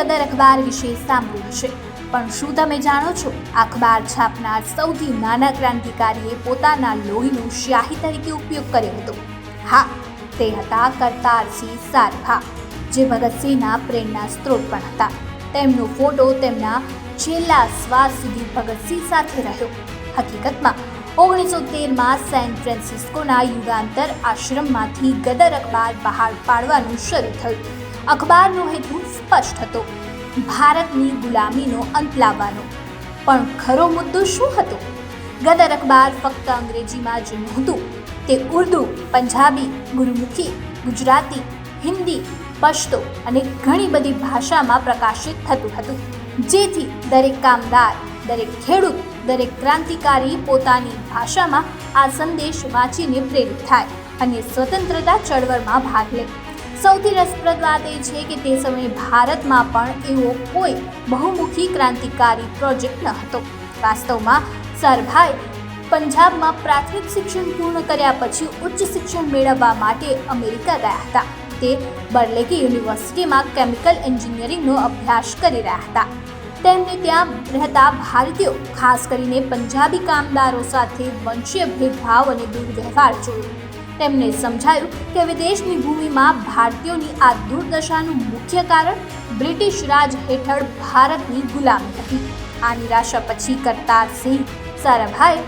ગદર અખબાર વિશે સાંભળ્યું છે. પણ શું તમે જાણો છો, અખબાર છાપનાર સૌથી નાના ક્રાંતિકારીએ પોતાના લોહીનો શાહી તરીકે ઉપયોગ કર્યો હતો. હા, તે હતા કરતારસિંહ સારભા, જે ભગતસિંહના પ્રેરણા સ્ત્રોત પણ હતા. તેમનો ફોટો તેમના છેલ્લા શ્વાસ સુધી ભગતસિંહ સાથે રહ્યો. હકીકતમાં ઓગણીસો તેરમાં સેન ફ્રાન્સિસ્કોના યુગાંતર આશ્રમમાંથી ગદર અખબાર બહાર પાડવાનું શરૂ થયું. અખબારનો હેતુ સ્પષ્ટ હતો. ભારતની ગુલામીનો અંત લાવવાનો. પણ ખરો મુદ્દો શું હતો? ગદર અખબાર ફક્ત અંગ્રેજીમાં જ નહોતું. તે ઉર્દુ, પંજાબી, ગુરુમુખી, ગુજરાતી, હિન્દી, પશ્તો અને ઘણી બધી ભાષામાં પ્રકાશિત થતું હતું. જેથી દરેક કામદાર, દરેક ખેડૂત, દરેક ક્રાંતિકારી પોતાની ભાષામાં આ સંદેશ વાંચીને પ્રેરિત થાય અને સ્વતંત્રતા ચળવળમાં ભાગ લે. સૌથી રસપ્રદ વાત એ છે કે તે સમયે ભારતમાં પણ એવો કોઈ બહુમુખી ક્રાંતિકારી પ્રોજેક્ટ ન હતો. વાસ્તવમાં સરભાઈ પંજાબમાં પ્રાથમિક શિક્ષણ પૂર્ણ કર્યા પછી ઉચ્ચ શિક્ષણ મેળવવા માટે અમેરિકા ગયા હતા. તે બર્લેકી યુનિવર્સિટીમાં કેમિકલ એન્જિનિયરિંગનો અભ્યાસ કરી રહ્યા હતા. તેમને ત્યાં રહેતા ભારતીયો, ખાસ કરીને પંજાબી કામદારો સાથે વંશીય ભેદભાવ અને દુર્વ્યવહાર જોયો. તેમને સમજાયું કે વિદેશની ભૂમિમાં ભારતીયોની આ દુર્દશાનું મુખ્ય કારણ બ્રિટિશ રાજ હેઠળ ભારતની ગુલામી હતી. આ નિરાશા પછી કરતારસિંહ સારાભાઈ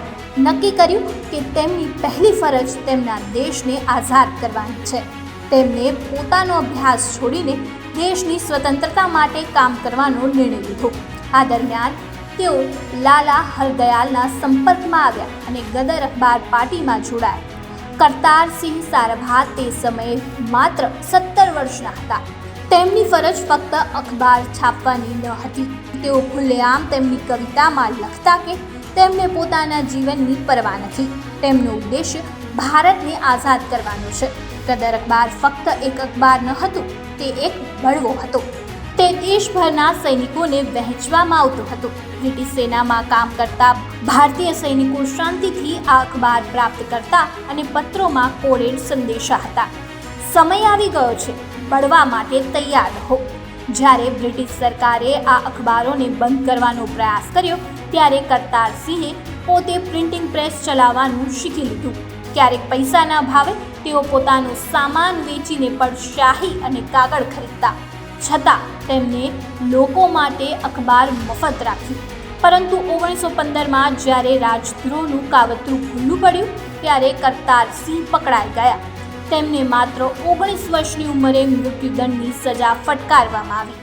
નક્કી કર્યું કે તેમની પહેલી ફરજ તેમના દેશને આઝાદ કરવાની છે. તેમને પોતાનો અભ્યાસ છોડીને દેશની સ્વતંત્રતા માટે કામ કરવાનો નિર્ણય લીધો. આ દરમિયાન તેઓ લાલા હરદયાલના સંપર્કમાં આવ્યા અને ગદર અખબાર પાર્ટીમાં જોડાયા. કરતારસિંહ સારભા તે સમયે માત્ર સત્તર વર્ષના હતા. તેમની ફરજ ફક્ત અખબાર છાપવાની ન હતી. તેઓ ખુલ્લેઆમ તેમની કવિતામાં લખતા કે તેમને પોતાના જીવનની પરવા નથી. તેમનો ઉદ્દેશ ભારતને આઝાદ કરવાનો છે. કદર અખબાર ફક્ત એક અખબાર ન હતું, તે એક બળવો હતો. તે દેશભરના સૈનિકોને વહેંચવામાં આવતો હતો. બ્રિટિશ સેનામાં કામ કરતા ભારતીય સૈનિકો શાંતિથી આ અખબાર પ્રાપ્ત કરતા અને પત્રોમાં કોડેડ સંદેશા હતા. સમય આવી ગયો છે. બળવા માટે તૈયાર રહો. જ્યારે બ્રિટિશ સરકારે આ અખબારોને બંધ કરવાનો પ્રયાસ કર્યો, ત્યારે કરતારસિંહે પોતે પ્રિન્ટિંગ પ્રેસ ચલાવવાનું શીખી લીધું. ક્યારેક પૈસાના ભાવે તેઓ પોતાનો સામાન વેચીને પણ શાહી અને કાગળ ખરીદતા. છતાં તેમણે લોકો માટે અખબાર મફત રાખ્યું. પરંતુ ઓગણીસો પંદરમાં જ્યારે રાજદ્રોહનું કાવતરું ખુલ્લું પડ્યું, ત્યારે કરતારસિંહ પકડાઈ ગયા. તેમને માત્ર ઓગણીસ વર્ષની ઉંમરે મૃત્યુદંડની સજા ફટકારવામાં આવી.